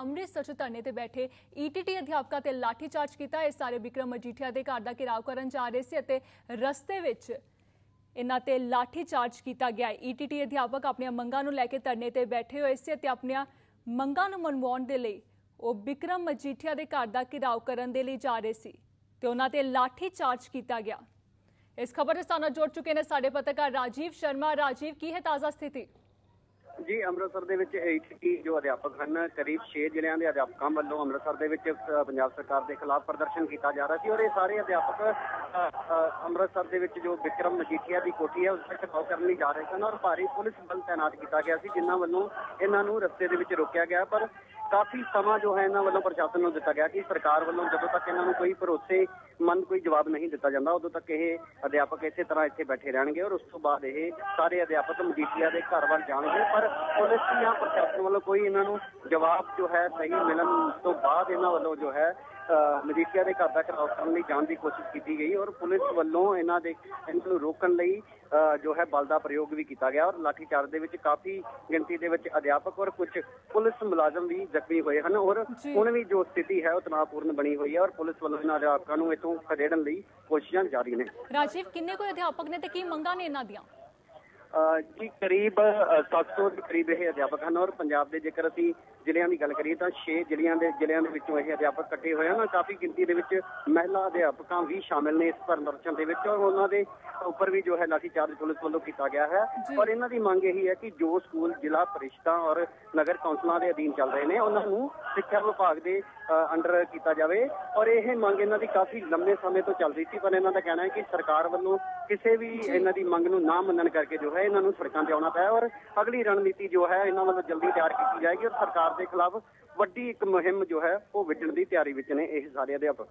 ਅੰਮ੍ਰਿਤਸਰ 'ਚ ਧਰਨੇ ਤੇ ਬੈਠੇ ਈਟੀਟੀ ਅਧਿਆਪਕਾਂ ਤੇ ਲਾਠੀਚਾਰਜ ਕੀਤਾ। ਇਹ ਸਾਰੇ ਵਿਕਰਮ ਮਜੀਠੀਆ ਦੇ ਘਰ ਦਾ ਘਿਰਾਓ ਕਰਨ ਜਾ ਰਹੇ ਸੀ ਅਤੇ ਰਸਤੇ ਵਿੱਚ ਇਹਨਾਂ ਤੇ ਲਾਠੀਚਾਰਜ ਕੀਤਾ ਗਿਆ। ਈਟੀਟੀ ਅਧਿਆਪਕ ਆਪਣੀਆਂ ਮੰਗਾਂ ਨੂੰ ਲੈ ਕੇ ਧਰਨੇ ਤੇ ਬੈਠੇ ਹੋਏ ਸੀ ਅਤੇ ਆਪਣੀਆਂ ਮੰਗਾਂ ਨੂੰ ਮਨਵਾਉਣ ਦੇ ਲਈ ਉਹ ਵਿਕਰਮ ਮਜੀਠੀਆ ਦੇ ਘਰ ਦਾ ਘਿਰਾਓ ਕਰਨ ਦੇ ਲਈ ਜਾ ਰਹੇ ਸੀ ਤੇ ਉਹਨਾਂ ਤੇ ਲਾਠੀਚਾਰਜ ਕੀਤਾ ਗਿਆ। ਇਸ ਖਬਰ ਦੇ ਸਾਹਮਣੇ ਜੁੜ ਚੁੱਕੇ ਨੇ ਸਾਡੇ ਪੱਤਰਕਾਰ ਰਾਜੀਵ ਸ਼ਰਮਾ। ਰਾਜੀਵ, ਕੀ ਹੈ ਤਾਜ਼ਾ ਸਥਿਤੀ? ਜੀ, ਅੰਮ੍ਰਿਤਸਰ ਦੇ ਵਿੱਚ ਏਟੀਟੀ ਜੋ ਅਧਿਆਪਕ ਹਨ, ਕਰੀਬ 6 ਜ਼ਿਲ੍ਹਿਆਂ ਦੇ ਅਧਿਆਪਕਾਂ ਵੱਲੋਂ ਅੰਮ੍ਰਿਤਸਰ ਦੇ ਵਿੱਚ ਪੰਜਾਬ ਸਰਕਾਰ ਦੇ ਖਿਲਾਫ ਪ੍ਰਦਰਸ਼ਨ ਕੀਤਾ ਜਾ ਰਿਹਾ ਸੀ ਔਰ ਇਹ ਸਾਰੇ ਅਧਿਆਪਕ ਅੰਮ੍ਰਿਤਸਰ ਦੇ ਵਿੱਚ ਜੋ ਵਿਕਰਮ ਮਜੀਠੀਆ ਦੀ ਕੋਠੀ ਹੈ, ਉਸ ਵਿੱਚ ਘਿਰਾਓ ਕਰਨ ਲਈ ਜਾ ਰਹੇ ਸਨ ਔਰ ਭਾਰੀ ਪੁਲਿਸ ਬਲ ਤਾਇਨਾਤ ਕੀਤਾ ਗਿਆ ਸੀ, ਜਿਨ੍ਹਾਂ ਵੱਲੋਂ ਇਹਨਾਂ ਨੂੰ ਰਸਤੇ ਦੇ ਵਿੱਚ ਰੋਕਿਆ ਗਿਆ। ਪਰ ਕਾਫੀ ਸਮਾਂ ਜੋ ਹੈ, ਇਹਨਾਂ ਵੱਲੋਂ ਪ੍ਰਸ਼ਾਸਨ ਨੂੰ ਦਿੱਤਾ ਗਿਆ ਕਿ ਸਰਕਾਰ ਵੱਲੋਂ ਜਦੋਂ ਤੱਕ ਇਹਨਾਂ ਨੂੰ ਕੋਈ ਭਰੋਸੇਮੰਦ ਕੋਈ ਜਵਾਬ ਨਹੀਂ ਦਿੱਤਾ ਜਾਂਦਾ, ਉਦੋਂ ਤੱਕ ਇਹ ਅਧਿਆਪਕ ਇਸੇ ਤਰ੍ਹਾਂ ਇੱਥੇ ਬੈਠੇ ਰਹਿਣਗੇ ਔਰ ਉਸ ਤੋਂ ਬਾਅਦ ਇਹ ਸਾਰੇ ਅਧਿਆਪਕ ਮਜੀਠੀਆ ਦੇ ਘਰ ਵੱਲ ਜਾਣਗੇ। ਪਰ ਪੁਲਿਸ ਜਾਂ ਪ੍ਰਸ਼ਾਸਨ ਵੱਲੋਂ ਕੋਈ ਇਹਨਾਂ ਨੂੰ ਜਵਾਬ ਜੋ ਹੈ ਸਹੀ ਮਿਲਣ ਤੋਂ ਬਾਅਦ ਇਹਨਾਂ ਵੱਲੋਂ ਜੋ ਹੈ ਮਜੀਠੀਆ ਦੇ ਘਰ ਦਾ ਘਿਰਾਓ ਕਰਨ ਲਈ ਜਾਣ ਦੀ ਕੋਸ਼ਿਸ਼ ਕੀਤੀ ਗਈ ਔਰ ਪੁਲਿਸ ਵੱਲੋਂ ਇਹਨਾਂ ਦੇ ਇਹਨਾਂ ਨੂੰ ਰੋਕਣ ਲਈ ਜੋ ਹੈ ਬਲ ਦਾ ਪ੍ਰਯੋਗ ਵੀ ਕੀਤਾ ਗਿਆ ਔਰ ਲਾਠੀਚਾਰਜ ਦੇ ਵਿੱਚ ਕਾਫੀ ਗਿਣਤੀ ਦੇ ਵਿੱਚ ਅਧਿਆਪਕ ਔਰ ਕੁਝ ਪੁਲਿਸ ਮੁਲਾਜ਼ਮ ਵੀ ਜ਼ਖਮੀ ਹੋਏ ਹਨ ਔਰ। ਹੁਣ ਵੀ ਜੋ ਸਥਿਤੀ ਹੈ ਉਹ ਤਣਾਅਪੂਰਨ ਬਣੀ ਹੋਈ ਹੈ ਔਰ ਪੁਲਿਸ ਵੱਲੋਂ ਇਹਨਾਂ ਅਧਿਆਪਕਾਂ ਨੂੰ ਇੱਥੋਂ ਖਦੇੜਨ ਲਈ ਕੋਸ਼ਿਸ਼ਾਂ ਜਾਰੀ ਨੇ ਰਾਜੀਵ ਕਿੰਨੇ ਕੋਈ ਅਧਿਆਪਕ ਨੇ ਤੇ ਕੀ ਮੰਗਾਂ ਨੇ ਇਹਨਾਂ ਦੀਆਂ ਜੀ ਕਰੀਬ ਅ, 700 ਦੇ ਕਰੀਬ ਇਹ ਅਧਿਆਪਕ ਹਨ ਔਰ ਪੰਜਾਬ ਦੇ ਜੇਕਰ ਅਸੀਂ ਜ਼ਿਲ੍ਹਿਆਂ ਦੀ ਗੱਲ ਕਰੀਏ ਤਾਂ 6 ਜ਼ਿਲ੍ਹਿਆਂ ਦੇ ਜ਼ਿਲ੍ਹਿਆਂ ਦੇ ਵਿੱਚੋਂ ਇਹ ਅਧਿਆਪਕ ਇਕੱਠੇ ਹੋਏ ਹਨ ਕਾਫੀ ਗਿਣਤੀ ਦੇ ਵਿੱਚ ਮਹਿਲਾ ਅਧਿਆਪਕਾਂ ਵੀ ਸ਼ਾਮਿਲ ਨੇ ਇਸ ਪ੍ਰਦਰਸ਼ਨ ਦੇ ਵਿੱਚ ਔਰ ਉਹਨਾਂ ਦੇ ਉੱਪਰ ਵੀ ਜੋ ਹੈ ਲਾਠੀਚਾਰਜ ਪੁਲਿਸ ਵੱਲੋਂ ਕੀਤਾ ਗਿਆ ਹੈ। ਪਰ ਇਹਨਾਂ ਦੀ ਮੰਗ ਇਹੀ ਹੈ ਕਿ ਜੋ ਸਕੂਲ ਜ਼ਿਲ੍ਹਾ ਪਰਿਸ਼ਦਾਂ ਔਰ ਨਗਰ ਕੌਂਸਲਾਂ ਦੇ ਅਧੀਨ ਚੱਲ ਰਹੇ ਨੇ ਉਹਨਾਂ ਨੂੰ ਸਿੱਖਿਆ ਵਿਭਾਗ ਦੇ ਅੰਡਰ ਕੀਤਾ ਜਾਵੇ। ਔਰ ਇਹ ਮੰਗ ਇਹਨਾਂ ਦੀ ਕਾਫੀ ਲੰਬੇ ਸਮੇਂ ਤੋਂ ਚੱਲ ਰਹੀ ਸੀ ਪਰ ਇਹਨਾਂ ਦਾ ਕਹਿਣਾ ਹੈ ਕਿ ਸਰਕਾਰ ਵੱਲੋਂ ਕਿਸੇ ਵੀ ਇਹਨਾਂ ਦੀ ਮੰਗ ਨੂੰ ਨਾ ਮੰਨਣ ਕਰਕੇ ਜੋ ਹੈ, ਇਹਨਾਂ ਨੂੰ ਸੜਕਾਂ ਤੇ ਆਉਣਾ ਪਿਆ ਔਰ ਅਗਲੀ ਰਣਨੀਤੀ ਜੋ ਹੈ, ਇਹਨਾਂ ਵੱਲੋਂ ਜਲਦੀ ਤਿਆਰ ਕੀਤੀ ਜਾਏਗੀ ਔਰ ਸਰਕਾਰ ਦੇ ਖਿਲਾਫ ਵੱਡੀ ਇੱਕ ਮੁਹਿੰਮ ਜੋ ਹੈ, ਉਹ ਵਿੱਢਣ ਦੀ ਤਿਆਰੀ ਵਿੱਚ ਨੇ ਇਹ ਸਾਰੇ ਅਧਿਆਪਕ।